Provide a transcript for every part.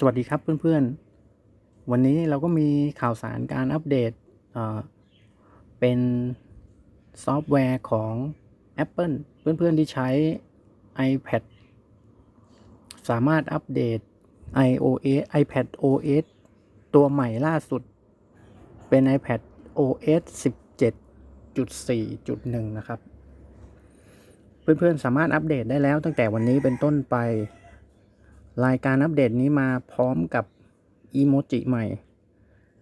สวัสดีครับเพื่อนๆ วันนี้เราก็มีข่าวสารการอัปเดตเเป็นซอฟต์แวร์ของ Apple เพื่อนๆที่ใช้ iPad สามารถอัปเดต iOS iPad OS ตัวใหม่ล่าสุด เป็น iPad OS 17.4.1 นะครับ เพื่อนๆ สามารถอัปเดตได้แล้วตั้งแต่วันนี้เป็นต้นไป รายการอัปเดตนี้มาพร้อมกับอีโมจิใหม่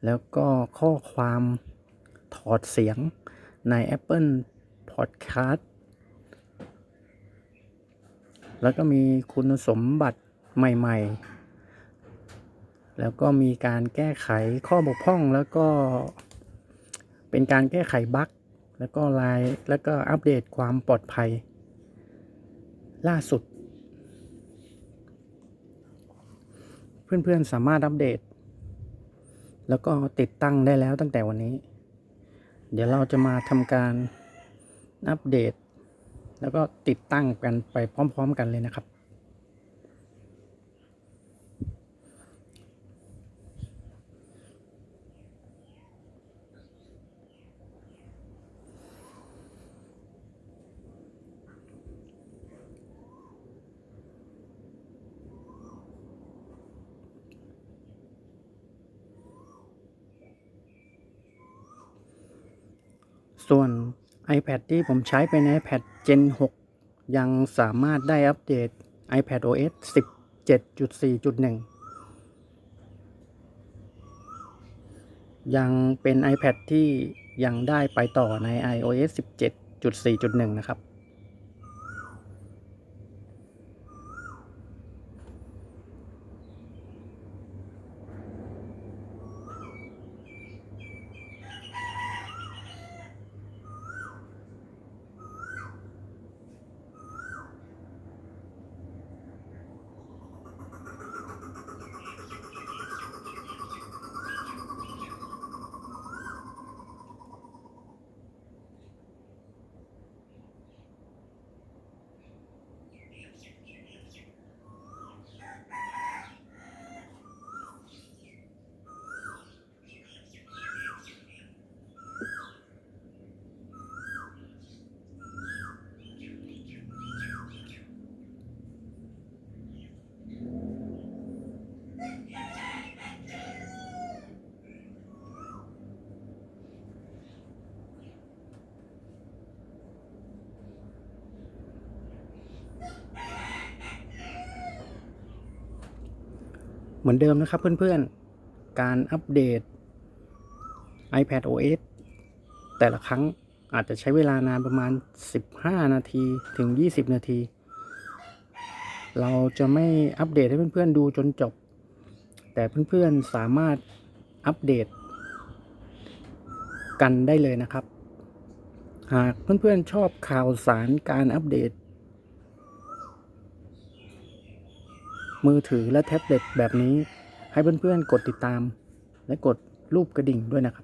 แล้วก็ข้อความถอดเสียงใน Apple Podcast แล้วก็มีคุณสมบัติใหม่ ๆ แล้วก็มีการแก้ไขข้อบกพร่องแล้วก็เป็นการแก้ไขบั๊กแล้วก็ลายแล้วก็อัปเดตความปลอดภัย ล่าสุด เพื่อนๆสามารถอัปเดต แล้วก็ติดตั้งได้แล้วตั้งแต่วันนี้ เดี๋ยวเราจะมาทำการอัปเดต แล้วก็ติดตั้งกันไปพร้อม ๆ กันเลยนะครับ ส่วน iPad ที่ผมใช้เป็น iPad Gen 6 ยังสามารถได้อัปเดต iPad OS 17.4.1 ยังเป็น iPad ที่ยังได้ไปต่อใน iOS 17.4.1 นะครับ เหมือนเดิมนะครับเพื่อนๆ การอัปเดต iPad OS แต่ละครั้งอาจจะใช้เวลานานประมาณ 15 นาทีถึง 20 นาที เราจะไม่อัปเดตให้เพื่อนๆดูจนจบ แต่เพื่อนๆสามารถอัปเดต กันได้เลยนะครับ หากเพื่อนๆชอบข่าวสารการอัปเดต มือถือและแท็บเล็ตแบบนี้ ให้เพื่อนๆกดติดตาม และกดรูปกระดิ่งด้วยนะครับ